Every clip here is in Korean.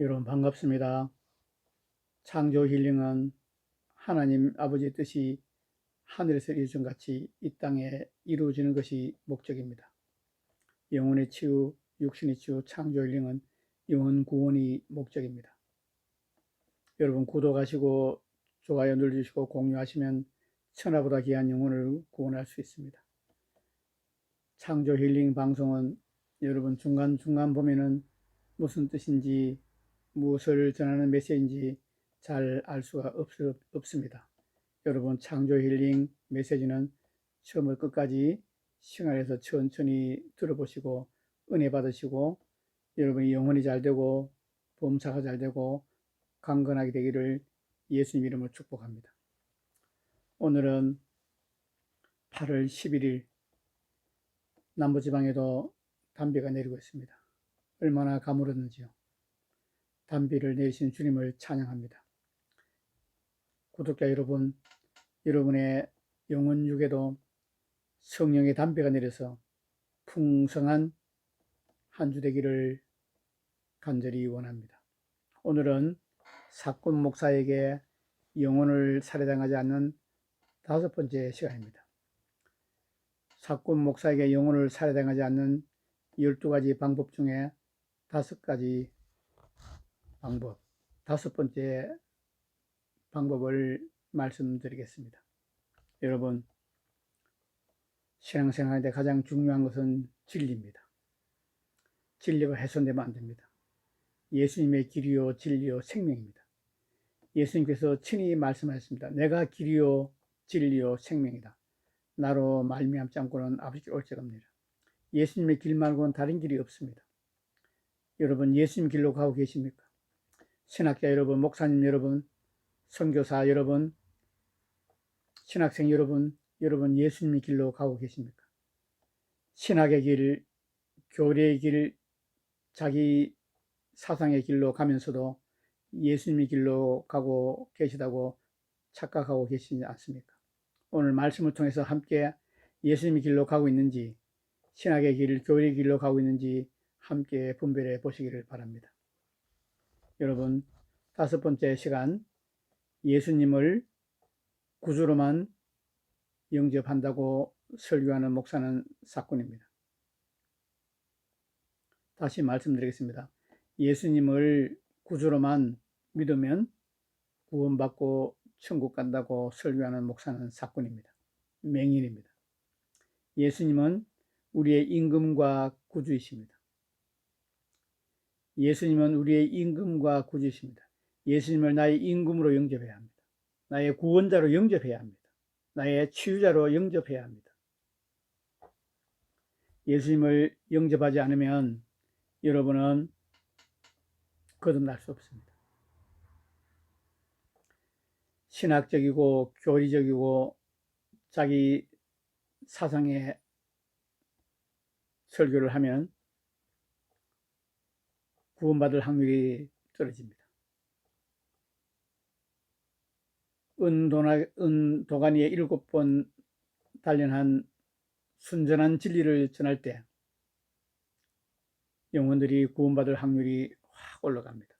여러분 반갑습니다. 창조 힐링은 하나님 아버지의 뜻이 하늘에서 이루어진 같이 이 땅에 이루어지는 것이 목적입니다. 영혼의 치유, 육신의 치유, 창조 힐링은 영혼 구원이 목적입니다. 여러분 구독하시고 좋아요 눌러주시고 공유하시면 천하보다 귀한 영혼을 구원할 수 있습니다. 창조 힐링 방송은 여러분 중간중간 보면은 무슨 뜻인지 무엇을 전하는 메시지인지 잘 알 수가 없, 없습니다. 여러분 창조 힐링 메시지는 처음부터 끝까지 시간에서 천천히 들어보시고 은혜 받으시고 여러분이 영혼이 잘 되고 범사가 잘 되고 강건하게 되기를 예수님 이름으로 축복합니다. 오늘은 8월 11일 남부지방에도 담비가 내리고 있습니다. 얼마나 가물었는지요. 담비를 내리신 주님을 찬양합니다. 구독자 여러분, 여러분의 영혼 육에도 성령의 담배가 내려서 풍성한 한 주 되기를 간절히 원합니다. 오늘은 사꾼 목사에게 영혼을 살해당하지 않는 다섯 번째 시간입니다. 사꾼 목사에게 영혼을 살해당하지 않는 12가지 방법 중에 다섯 가지 방법, 다섯 번째 방법을 말씀드리겠습니다. 여러분, 신앙생활에 가장 중요한 것은 진리입니다. 진리가 훼손되면 안 됩니다. 예수님의 길이요, 진리요, 생명입니다. 예수님께서 친히 말씀하셨습니다. 내가 길이요, 진리요, 생명이다. 나로 말미암지 않고는 아버지께 올 자가 없느니라. 예수님의 길 말고는 다른 길이 없습니다. 여러분 예수님 길로 가고 계십니까? 신학자 여러분, 목사님 여러분, 선교사 여러분, 신학생 여러분, 여러분 예수님의 길로 가고 계십니까? 신학의 길, 교리의 길, 자기 사상의 길로 가면서도 예수님의 길로 가고 계시다고 착각하고 계시지 않습니까? 오늘 말씀을 통해서 함께 예수님의 길로 가고 있는지, 신학의 길, 교리의 길로 가고 있는지 함께 분별해 보시기를 바랍니다. 여러분, 다섯 번째 시간, 예수님을 구주로만 영접한다고 설교하는 목사는 사건입니다. 다시 말씀드리겠습니다. 예수님을 구주로만 믿으면 구원받고 천국 간다고 설교하는 목사는 사건입니다. 맹인입니다. 예수님은 우리의 임금과 구주이십니다. 예수님은 우리의 임금과 구주이십니다. 예수님을 나의 임금으로 영접해야 합니다. 나의 구원자로 영접해야 합니다. 나의 치유자로 영접해야 합니다. 예수님을 영접하지 않으면 여러분은 거듭날 수 없습니다. 신학적이고 교리적이고 자기 사상의 설교를 하면 구원받을 확률이 떨어집니다. 은도나, 은도가니에 일곱 번 단련한 순전한 진리를 전할 때 영혼들이 구원받을 확률이 확 올라갑니다.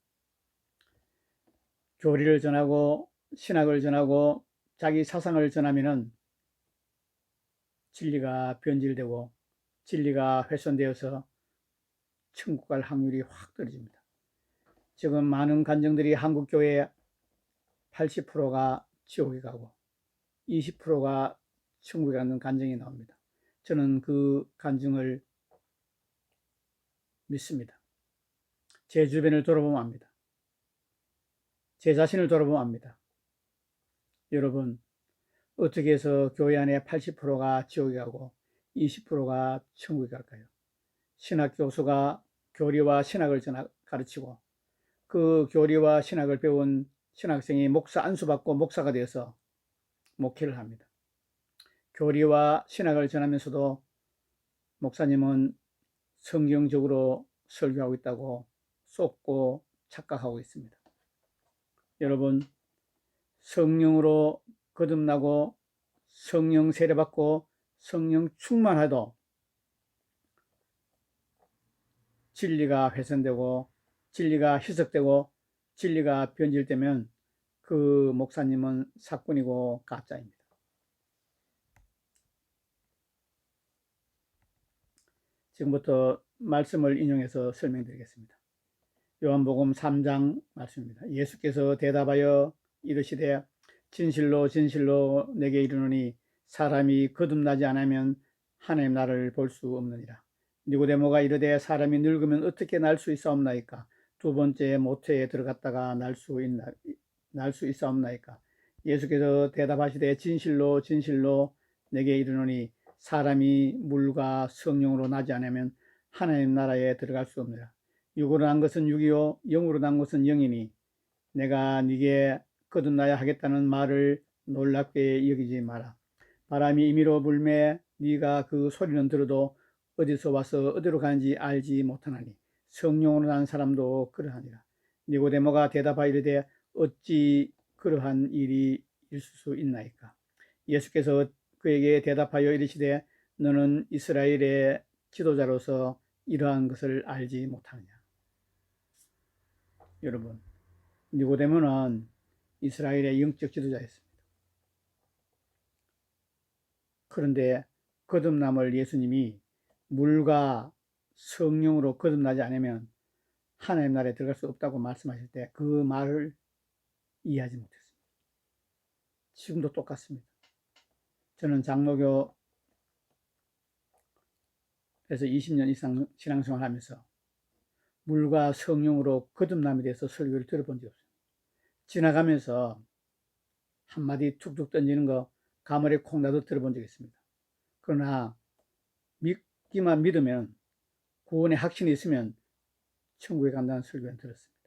교리를 전하고 신학을 전하고 자기 사상을 전하면은 진리가 변질되고 진리가 훼손되어서 천국 갈 확률이 확 떨어집니다. 지금 많은 간정들이 한국 교회 80%가 지옥에 가고 20%가 천국에 가는 간증이 나옵니다. 저는 그 간증을 믿습니다. 제 주변을 돌아보면 압니다. 제 자신을 돌아보면 압니다. 여러분, 어떻게 해서 교회 안에 80%가 지옥에 가고 20%가 천국에 갈까요? 신학 교수가 교리와 신학을 가르치고 그 교리와 신학을 배운 신학생이 목사 안수받고 목사가 되어서 목회를 합니다. 교리와 신학을 전하면서도 목사님은 성경적으로 설교하고 있다고 쏟고 착각하고 있습니다. 여러분, 성령으로 거듭나고 성령 세례받고 성령 충만해도 진리가 훼손되고 진리가 희석되고 진리가 변질되면 그 목사님은 사꾼이고 가짜입니다. 지금부터 말씀을 인용해서 설명드리겠습니다. 요한복음 3장 말씀입니다. 예수께서 대답하여 이르시되 진실로 진실로 내게 이르노니 사람이 거듭나지 않으면 하나님 나라를 볼 수 없느니라. 니고데모가 이르되 사람이 늙으면 어떻게 날 수 있사옵나이까? 두 번째 모태에 들어갔다가 날 수 있나 날 수 있사옵나이까? 예수께서 대답하시되 진실로 진실로 내게 이르노니 사람이 물과 성령으로 나지 않으면 하나님 나라에 들어갈 수 없느라. 육으로 난 것은 육이요 영으로 난 것은 영이니 내가 네게 거듭나야 하겠다는 말을 놀랍게 여기지 마라. 바람이 임의로 불매 네가 그 소리는 들어도 어디서 와서 어디로 가는지 알지 못하나니 성령으로 난 사람도 그러하니라. 니고데모가 대답하여 이르되 어찌 그러한 일이 있을 수 있나이까. 예수께서 그에게 대답하여 이르시되 너는 이스라엘의 지도자로서 이러한 것을 알지 못하느냐. 여러분, 니고데모는 이스라엘의 영적 지도자였습니다. 그런데 거듭남을 예수님이 물과 성령으로 거듭나지 않으면 하나님 나라에 들어갈 수 없다고 말씀하실 때 그 말을 이해하지 못했습니다. 지금도 똑같습니다. 저는 장로교에서 20년 이상 신앙생활 하면서 물과 성령으로 거듭남에 대해서 설교를 들어본 적이 없어요. 지나가면서 한마디 툭툭 던지는 거 가물에 콩나도 들어본 적이 있습니다. 그러나 믿 기만 믿으면 구원의 확신이 있으면 천국에 간다는 설교는 들었습니다.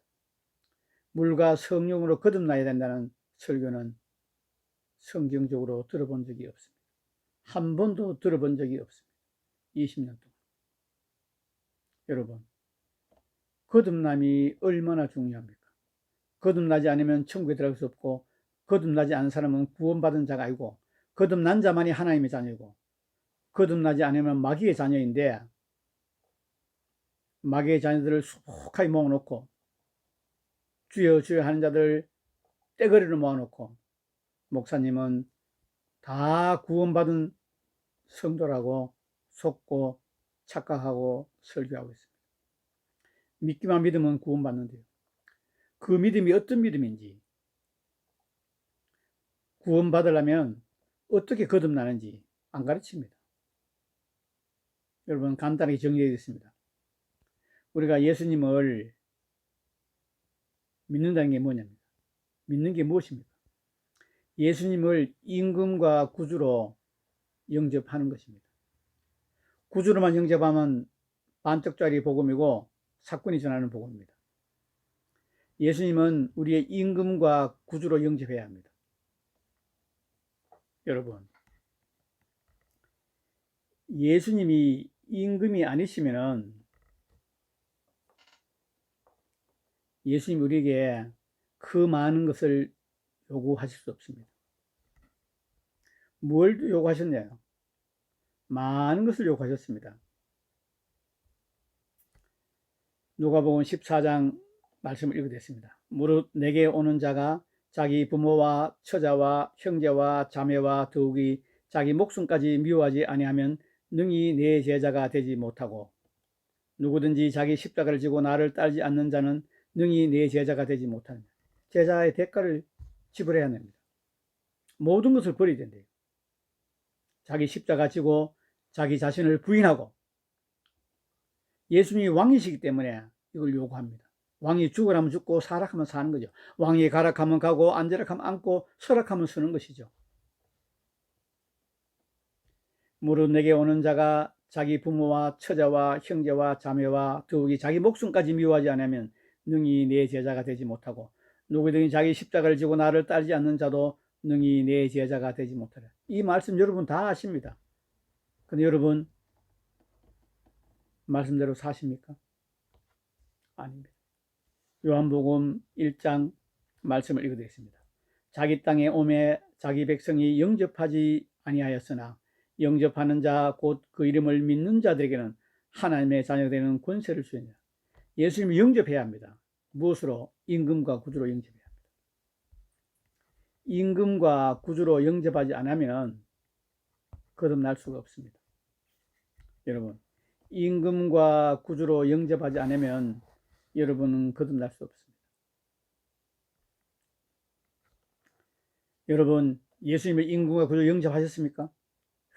물과 성령으로 거듭나야 된다는 설교는 성경적으로 들어본 적이 없습니다. 한 번도 들어본 적이 없습니다. 20년 동안. 여러분, 거듭남이 얼마나 중요합니까? 거듭나지 않으면 천국에 들어갈 수 없고, 거듭나지 않은 사람은 구원받은 자가 아니고, 거듭난 자만이 하나님의 자녀이고, 거듭나지 않으면 마귀의 자녀인데, 마귀의 자녀들을 수북하게 모아놓고, 주여 주여 하는 자들 떼거리를 모아놓고, 목사님은 다 구원받은 성도라고 속고 착각하고 설교하고 있습니다. 믿기만 믿으면 구원받는데요. 그 믿음이 어떤 믿음인지, 구원받으려면 어떻게 거듭나는지 안 가르칩니다. 여러분, 간단하게 정리하겠습니다. 우리가 예수님을 믿는다는 게 뭐냐면, 믿는 게 무엇입니까? 예수님을 임금과 구주로 영접하는 것입니다. 구주로만 영접하면 반쪽짜리 복음이고 사건이 전하는 복음입니다. 예수님은 우리의 임금과 구주로 영접해야 합니다. 여러분, 예수님이 임금이 아니시면은 예수님 우리에게 그 많은 것을 요구하실 수 없습니다. 뭘 요구하셨냐요? 많은 것을 요구하셨습니다. 누가복음 14장 말씀을 읽어드렸습니다. 무릇 내게 오는 자가 자기 부모와 처자와 형제와 자매와 더욱이 자기 목숨까지 미워하지 아니하면 능히 내 제자가 되지 못하고 누구든지 자기 십자가를 지고 나를 따르지 않는 자는 능히 내 제자가 되지 못하느냐. 제자의 대가를 지불해야 됩니다. 모든 것을 버려야 된대요. 자기 십자가 지고 자기 자신을 부인하고 예수님이 왕이시기 때문에 이걸 요구합니다. 왕이 죽으라면 죽고 사락하면 사는 거죠. 왕이 가락하면 가고 앉으락하면 앉고 서락하면 서는 것이죠. 무릇 내게 오는 자가 자기 부모와 처자와 형제와 자매와 더욱이 자기 목숨까지 미워하지 않으면 능히 내 제자가 되지 못하고 누구든지 자기 십자가를 지고 나를 따르지 않는 자도 능히 내 제자가 되지 못하라. 이 말씀 여러분 다 아십니다. 근데 여러분 말씀대로 사십니까? 아닙니다. 요한복음 1장 말씀을 읽어드리겠습니다. 자기 땅에 오매 자기 백성이 영접하지 아니하였으나 영접하는 자 곧 그 이름을 믿는 자들에게는 하나님의 자녀 되는 권세를 주느니라. 예수님을 영접해야 합니다. 무엇으로? 임금과 구주로 영접해야 합니다. 임금과 구주로 영접하지 않으면 거듭날 수가 없습니다. 여러분, 임금과 구주로 영접하지 않으면 여러분은 거듭날 수 없습니다. 여러분, 예수님의 임금과 구주로 영접하셨습니까?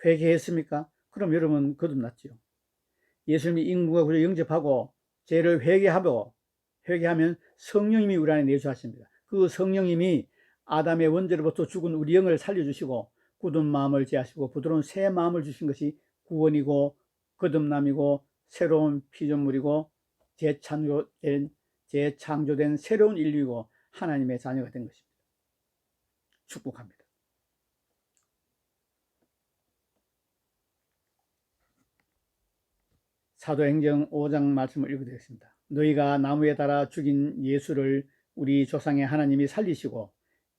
회개했습니까? 그럼 여러분 거듭났지요. 예수님이 임금과 구주로 영접하고 죄를 회개하고 회개하면 성령님이 우리 안에 내주하십니다. 그 성령님이 아담의 원죄로부터 죽은 우리 영을 살려주시고 굳은 마음을 제하시고 부드러운 새 마음을 주신 것이 구원이고 거듭남이고 새로운 피조물이고 재창조된 재창조된 새로운 인류이고 하나님의 자녀가 된 것입니다. 축복합니다. 사도행정 5장 말씀을 읽어드리겠습니다. 너희가 나무에 달아 죽인 예수를 우리 조상의 하나님이 살리시고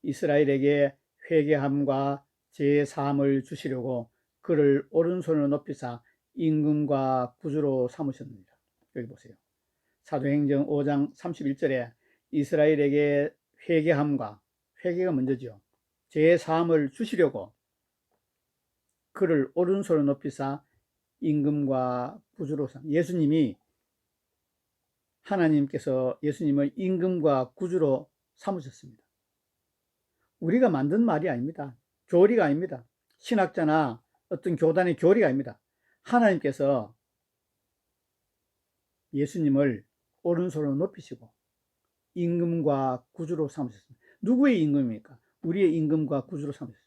이스라엘에게 회개함과 제사함을 주시려고 그를 오른손으로 높이사 임금과 구주로 삼으셨습니다. 여기 보세요. 사도행정 5장 31절에 이스라엘에게 회개함과 회개가 먼저죠. 제사함을 주시려고 그를 오른손으로 높이사 임금과 구주로 삼 예수님이 하나님께서 예수님을 임금과 구주로 삼으셨습니다. 우리가 만든 말이 아닙니다. 교리가 아닙니다. 신학자나 어떤 교단의 교리가 아닙니다. 하나님께서 예수님을 오른손으로 높이시고 임금과 구주로 삼으셨습니다. 누구의 임금입니까? 우리의 임금과 구주로 삼으셨습니다.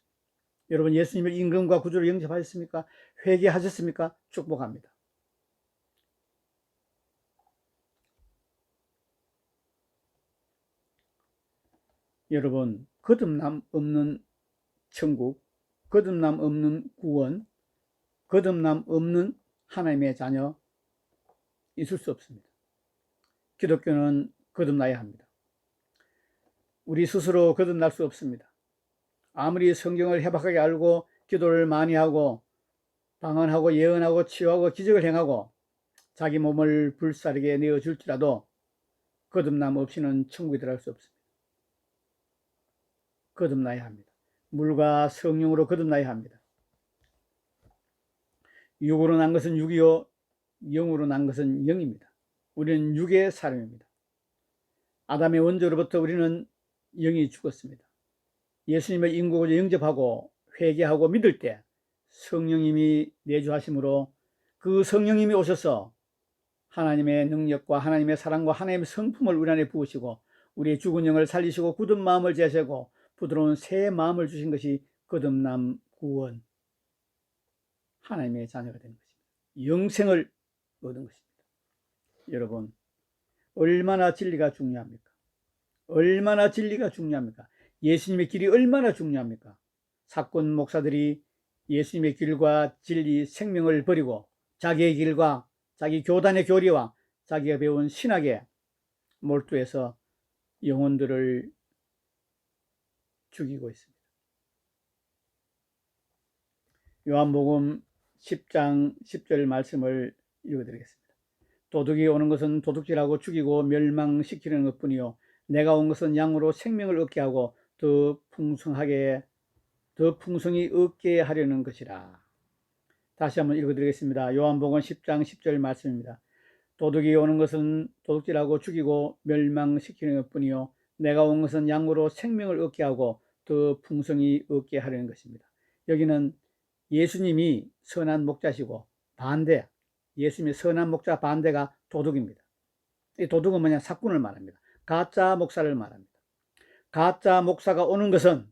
여러분 예수님을 임금과 구주로 영접하셨습니까? 회개하셨습니까? 축복합니다. 여러분 거듭남 없는 천국, 거듭남 없는 구원, 거듭남 없는 하나님의 자녀 있을 수 없습니다. 기독교는 거듭나야 합니다. 우리 스스로 거듭날 수 없습니다. 아무리 성경을 해박하게 알고 기도를 많이 하고 방언하고 예언하고 치유하고 기적을 행하고 자기 몸을 불사르게 내어줄지라도 거듭남 없이는 천국에 들어갈 수 없습니다. 거듭나야 합니다. 물과 성령으로 거듭나야 합니다. 육으로 난 것은 육이요 영으로 난 것은 영입니다. 우리는 육의 사람입니다. 아담의 원조로부터 우리는 영이 죽었습니다. 예수님의 인국을 영접하고 회개하고 믿을 때 성령님이 내주하심으로 그 성령님이 오셔서 하나님의 능력과 하나님의 사랑과 하나님의 성품을 우리 안에 부으시고 우리의 죽은 영을 살리시고 굳은 마음을 제시고 부드러운 새 마음을 주신 것이 거듭남 구원 하나님의 자녀가 된 것입니다. 영생을 얻은 것입니다. 여러분 얼마나 진리가 중요합니까? 얼마나 진리가 중요합니까? 예수님의 길이 얼마나 중요합니까? 사건 목사들이 예수님의 길과 진리 생명을 버리고 자기의 길과 자기 교단의 교리와 자기가 배운 신학에 몰두해서 영혼들을 죽이고 있습니다. 요한복음 10장 10절 말씀을 읽어드리겠습니다. 도둑이 오는 것은 도둑질하고 죽이고 멸망시키는 것뿐이요 내가 온 것은 양으로 생명을 얻게 하고 더 풍성하게 더 풍성히 얻게 하려는 것이라. 다시 한번 읽어드리겠습니다. 요한복음 10장 10절 말씀입니다. 도둑이 오는 것은 도둑질하고 죽이고 멸망시키는 것뿐이요 내가 온 것은 양으로 생명을 얻게 하고 더 풍성히 얻게 하려는 것입니다. 여기는 예수님이 선한 목자시고 반대, 예수님의 선한 목자 반대가 도둑입니다. 이 도둑은 뭐냐? 사꾼을 말합니다. 가짜 목사를 말합니다. 가짜 목사가 오는 것은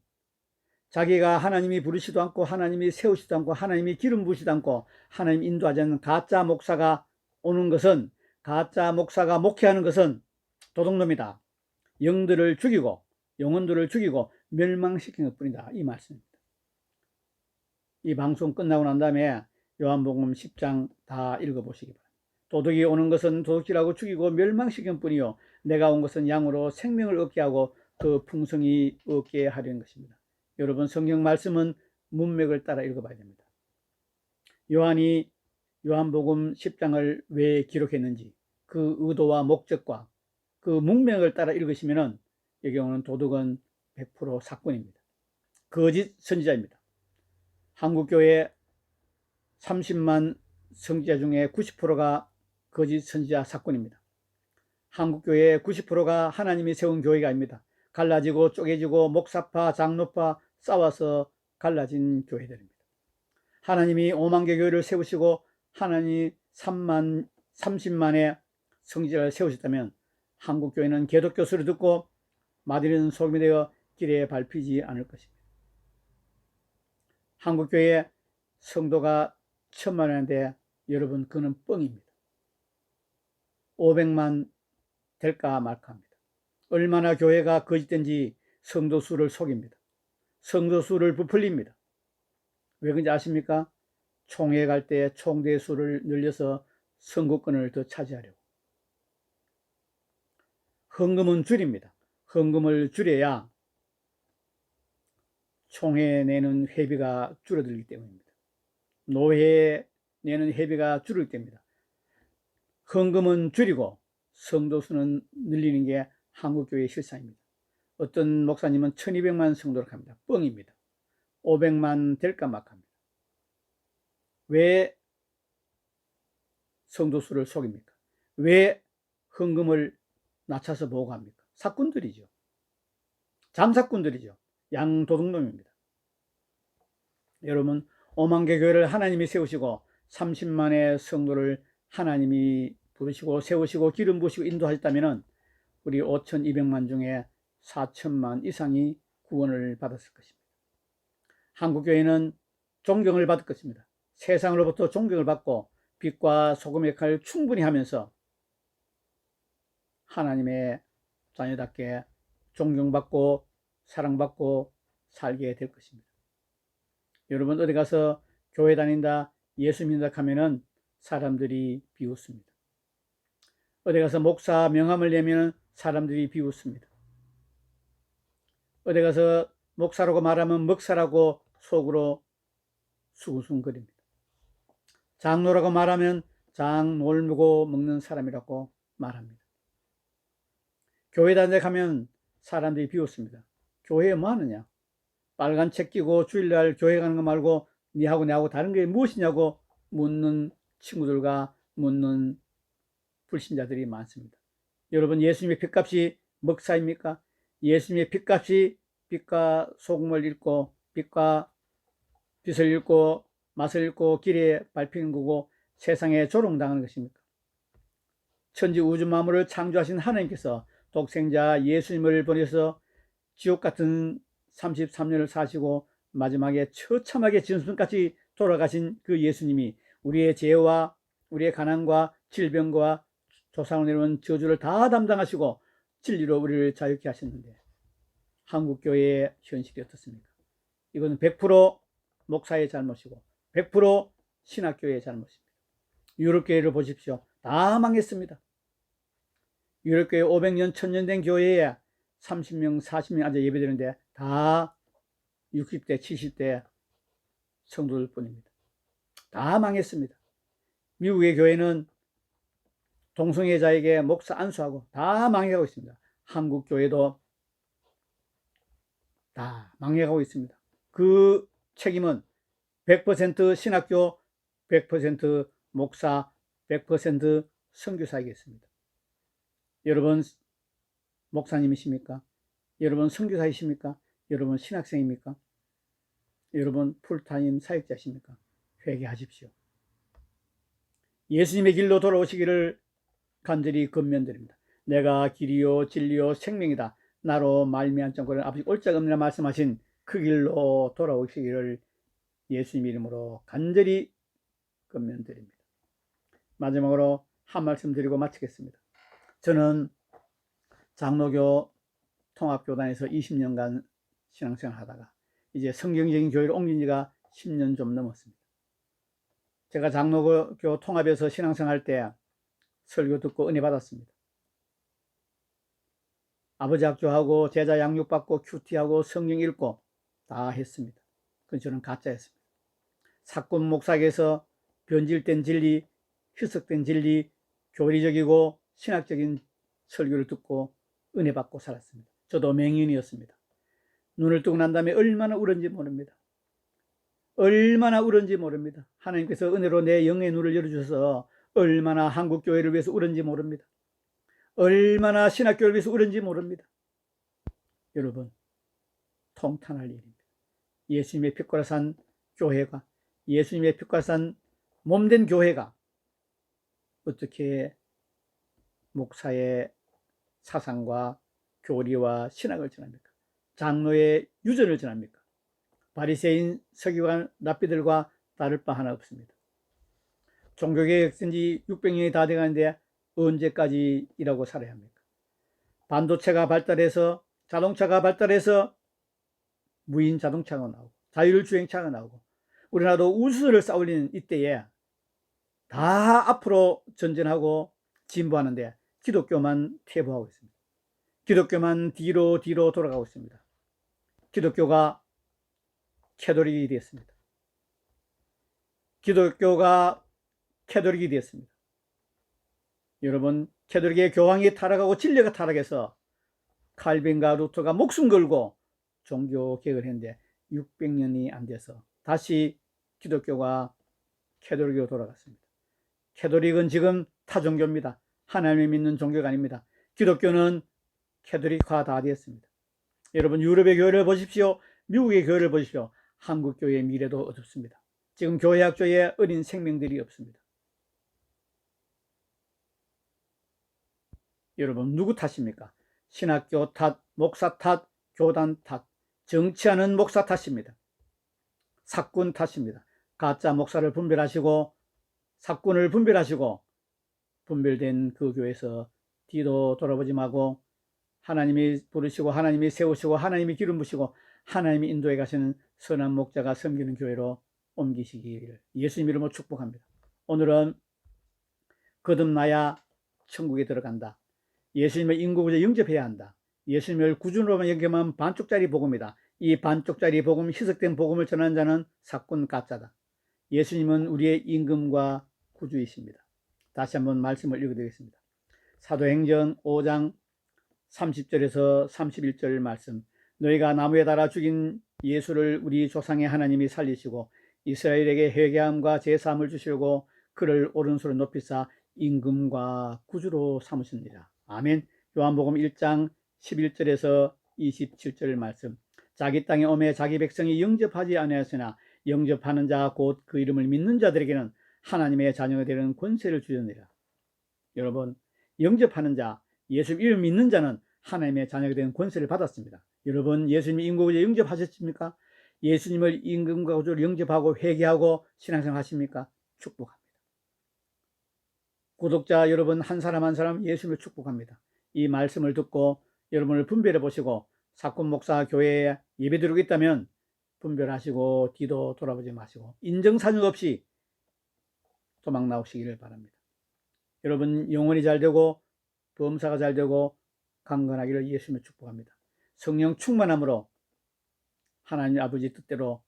자기가 하나님이 부르시도 않고 하나님이 세우시도 않고 하나님이 기름 부시도 않고 하나님 인도하지 않는 가짜 목사가 오는 것은 가짜 목사가 목회하는 것은 도둑놈이다. 영들을 죽이고 영혼들을 죽이고 멸망시키는 것 뿐이다. 이 말씀입니다. 이 방송 끝나고 난 다음에 요한복음 10장 다 읽어보시기 바랍니다. 도둑이 오는 것은 도둑질하고 죽이고 멸망시키는 뿐이요. 내가 온 것은 양으로 생명을 얻게 하고 그 풍성히 얻게 하려는 것입니다. 여러분 성경 말씀은 문맥을 따라 읽어봐야 됩니다. 요한이 요한복음 10장을 왜 기록했는지 그 의도와 목적과 그 문맥을 따라 읽으시면은 여기 오는 도덕은 100% 사건입니다. 거짓 선지자입니다. 한국교회 30만 성지자 중에 90%가 거짓 선지자 사건입니다. 한국교회의 90%가 하나님이 세운 교회가 아닙니다. 갈라지고 쪼개지고 목사파, 장로파 싸워서 갈라진 교회들입니다. 하나님이 5만 개 교회를 세우시고 하나님이 3만, 30만의 성지자를 세우셨다면 한국 교회는 개독교 소리 듣고 마디는 소금이 되어 길에 밟히지 않을 것입니다. 한국 교회 성도가 천만 원인데 여러분 그는 뻥입니다. 500만 될까 말까 합니다. 얼마나 교회가 거짓된지 성도 수를 속입니다. 성도 수를 부풀립니다. 왜 그런지 아십니까? 총회 갈 때 총대 수를 늘려서 선거권을 더 차지하려고. 헌금은 줄입니다. 헌금을 줄여야 총회 내는 회비가 줄어들기 때문입니다. 노회 내는 회비가 줄을 때입니다. 헌금은 줄이고 성도수는 늘리는 게 한국교회의 실상입니다. 어떤 목사님은 1200만 성도를 합니다. 뻥입니다. 500만 될까 막합니다. 왜 성도 수를 속입니까? 왜 헌금을 낮춰서 보고합니까? 사꾼들이죠. 잠사꾼들이죠. 양도둑놈입니다. 여러분, 5만 개 교회를 하나님이 세우시고 30만의 성도를 하나님이 부르시고 세우시고 기름 부으시고 인도하셨다면 우리 5,200만 중에 4천만 이상이 구원을 받았을 것입니다. 한국교회는 존경을 받을 것입니다. 세상으로부터 존경을 받고 빛과 소금의 역할을 충분히 하면서 하나님의 자녀답게 존경받고 사랑받고 살게 될 것입니다. 여러분 어디 가서 교회 다닌다 예수 믿는다 하면은 사람들이 비웃습니다. 어디 가서 목사 명함을 내면 사람들이 비웃습니다. 어디 가서 목사라고 말하면 먹사라고 속으로 수구수거립니다. 장로라고 말하면 장 놀고 먹는 사람이라고 말합니다. 교회 다니다 가면 사람들이 비웃습니다. 교회에 뭐 하느냐? 빨간 책 끼고 주일날 교회 가는 거 말고 니하고 내하고 다른 게 무엇이냐고 묻는 친구들과 묻는 불신자들이 많습니다. 여러분 예수님의 핏값이 먹사입니까? 예수님의 핏값이 빛과 소금을 읽고 빛과 빛을 읽고 맛을 읽고 길에 밟히는 거고 세상에 조롱당하는 것입니까? 천지 우주 만물을 창조하신 하나님께서 독생자 예수님을 보내서 지옥 같은 33년을 사시고 마지막에 처참하게 진순까지 돌아가신 그 예수님이 우리의 죄와 우리의 가난과 질병과 조상으로 내려온 저주를 다 담당하시고 진리로 우리를 자유케 하셨는데 한국 교회의 현실이 어떻습니까? 이거는 100% 목사의 잘못이고 100% 신학교의 잘못입니다. 유럽교회를 보십시오. 다 망했습니다. 유럽교회 500년, 1000년 된 교회에 30명, 40명 앉아 예배드리는데 다 60대, 70대 성도들 뿐입니다. 다 망했습니다. 미국의 교회는 동성애자에게 목사 안수하고 다 망해가고 있습니다. 한국 교회도 다 망해가고 있습니다. 그 책임은 100% 신학교, 100% 목사, 100% 선교사이겠습니다. 여러분 목사님이십니까? 여러분 선교사이십니까? 여러분 신학생입니까? 여러분 풀타임 사역자십니까? 회개하십시오. 예수님의 길로 돌아오시기를 간절히 건면드립니다. 내가 길이요 진리요 생명이다. 나로 말미암 정권을 아버지 옳자가 없느냐 말씀하신 그 길로 돌아오시기를 예수님 이름으로 간절히 건면드립니다. 마지막으로 한 말씀 드리고 마치겠습니다. 저는 장로교 통합교단에서 20년간 신앙생활 하다가 이제 성경적인 교회를 옮긴 지가 10년 좀 넘었습니다. 제가 장로교 통합에서 신앙생활 때 설교 듣고 은혜 받았습니다. 아버지 학교하고 제자 양육받고 큐티하고 성경 읽고 다 했습니다. 그건 저는 가짜였습니다. 사건 목사에서 변질된 진리, 희석된 진리, 교리적이고 신학적인 설교를 듣고 은혜 받고 살았습니다. 저도 맹인이었습니다. 눈을 뜨고 난 다음에 얼마나 울었는지 모릅니다. 얼마나 울었는지 모릅니다. 하나님께서 은혜로 내 영의 눈을 열어주셔서 얼마나 한국 교회를 위해서 울었는지 모릅니다. 얼마나 신학교를 위해서 울었는지 모릅니다. 여러분, 통탄할 일입니다. 예수님의 빛과 산 교회가, 예수님의 빛과 산 몸된 교회가 어떻게 목사의 사상과 교리와 신학을 전합니까? 장로의 유전을 전합니까? 바리새인 서기관 랍비들과 다를 바 하나 없습니다. 종교개혁 쓴지 600년이 다 돼가는데 언제까지 이라고 살아야 합니까? 반도체가 발달해서 자동차가 발달해서 무인 자동차가 나오고 자율주행차가 나오고 우리나라도 우수를 쌓으려는 이때에 다 앞으로 전진하고 진보하는데 기독교만 퇴보하고 있습니다. 기독교만 뒤로 뒤로 돌아가고 있습니다. 기독교가 캐도릭이 되었습니다. 기독교가 캐도릭이 되었습니다. 여러분, 캐도릭의 교황이 타락하고 진리가 타락해서 칼빈과 루터가 목숨 걸고 종교 개혁을 했는데 600년이 안 돼서 다시 기독교가 캐도릭으로 돌아갔습니다. 캐도릭은 지금 타종교입니다. 하나님을 믿는 종교가 아닙니다. 기독교는 캐도릭화 다 되었습니다. 여러분 유럽의 교회를 보십시오. 미국의 교회를 보십시오. 한국 교회의 미래도 어둡습니다. 지금 교회학조에 어린 생명들이 없습니다. 여러분 누구 탓입니까? 신학교 탓, 목사 탓, 교단 탓, 정치하는 목사 탓입니다. 사꾼 탓입니다. 가짜 목사를 분별하시고 사꾼을 분별하시고 분별된 그 교회에서 뒤도 돌아보지 말고 하나님이 부르시고 하나님이 세우시고 하나님이 기름 부시고 하나님이 인도해 가시는 선한 목자가 섬기는 교회로 옮기시기를 예수님 이름으로 축복합니다. 오늘은 거듭나야 천국에 들어간다. 예수님의 인구구제 영접해야 한다. 예수님을 구준으로만 연결하면 반쪽짜리 복음이다. 이 반쪽짜리 복음, 희석된 복음을 전하는 자는 사꾼 가짜다. 예수님은 우리의 임금과 구주이십니다. 다시 한번 말씀을 읽어드리겠습니다. 사도행전 5장 30절에서 31절 말씀. 너희가 나무에 달아 죽인 예수를 우리 조상의 하나님이 살리시고 이스라엘에게 회개함과 제사함을 주시려고 그를 오른손에 높이사 임금과 구주로 삼으십니다. 아멘. 요한복음 1장 11절에서 27절 말씀. 자기 땅에 오매 자기 백성이 영접하지 아니하였으나 영접하는 자 곧 그 이름을 믿는 자들에게는 하나님의 자녀가 되는 권세를 주셨느니라. 여러분, 영접하는 자, 예수 이름 믿는 자는 하나님의 자녀가 되는 권세를 받았습니다. 여러분, 예수님 인구구제 영접하셨습니까? 예수님을 임금과 구주를 영접하고 회개하고 신앙생활 하십니까? 축복합니다. 구독자 여러분 한 사람 한 사람 예수님을 축복합니다. 이 말씀을 듣고 여러분을 분별해 보시고 사건 목사 교회에 예배 드리고 있다면 분별하시고 뒤도 돌아보지 마시고 인정사정 없이 도망 나오시기를 바랍니다. 여러분 영혼이 잘 되고 범사가 잘 되고 강건하기를 예수님을 축복합니다. 성령 충만함으로 하나님 아버지 뜻대로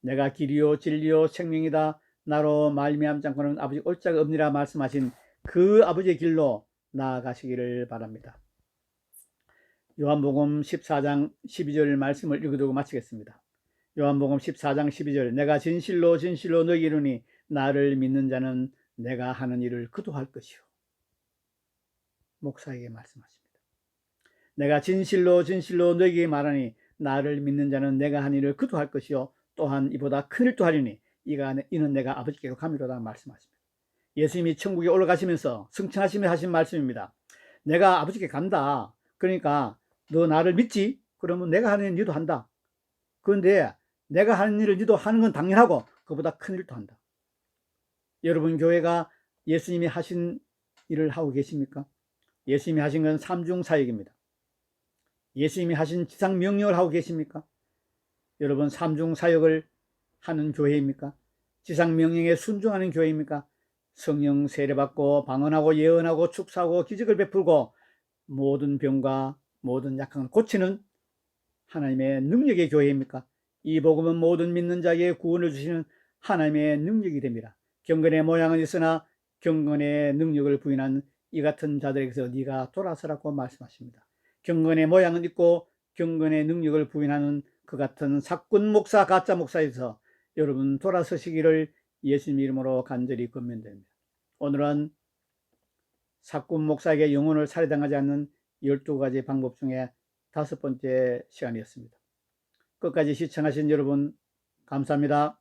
내가 길이요 진리요 생명이다 나로 말미암지 않고는 아버지 옳자가 없니라 말씀하신 그 아버지의 길로 나아가시기를 바랍니다. 요한복음 14장 12절 말씀을 읽어두고 마치겠습니다. 요한복음 14장 12절 내가 진실로 진실로 너희 이르니 나를 믿는 자는 내가 하는 일을 그도 할 것이요. 목사에게 말씀하십니다. 내가 진실로 진실로 너에게 말하니 나를 믿는 자는 내가 한 일을 그도 할 것이요 또한 이보다 큰 일도 하리니 이가 이는 내가 아버지께로 가미로다 말씀하십니다. 예수님이 천국에 올라가시면서 승천하시며 하신 말씀입니다. 내가 아버지께 간다. 그러니까 너 나를 믿지? 그러면 내가 하는 일 니도 한다. 그런데 내가 하는 일을 니도 하는 건 당연하고 그보다 큰 일도 한다. 여러분 교회가 예수님이 하신 일을 하고 계십니까? 예수님이 하신 건 삼중 사역입니다. 예수님이 하신 지상 명령을 하고 계십니까? 여러분 삼중 사역을 하는 교회입니까? 지상 명령에 순종하는 교회입니까? 성령 세례받고 방언하고 예언하고 축사하고 기적을 베풀고 모든 병과 모든 약한 고치는 하나님의 능력의 교회입니까? 이 복음은 모든 믿는 자에게 구원을 주시는 하나님의 능력이 됩니다. 경건의 모양은 있으나 경건의 능력을 부인한 이 같은 자들에게서 네가 돌아서라고 말씀하십니다. 경건의 모양은 있고 경건의 능력을 부인하는 그 같은 사꾼 목사, 가짜 목사에서 여러분 돌아서시기를 예수님 이름으로 간절히 권면됩니다. 오늘은 사꾼 목사에게 영혼을 살해당하지 않는 12가지 방법 중에 다섯 번째 시간이었습니다. 끝까지 시청하신 여러분 감사합니다.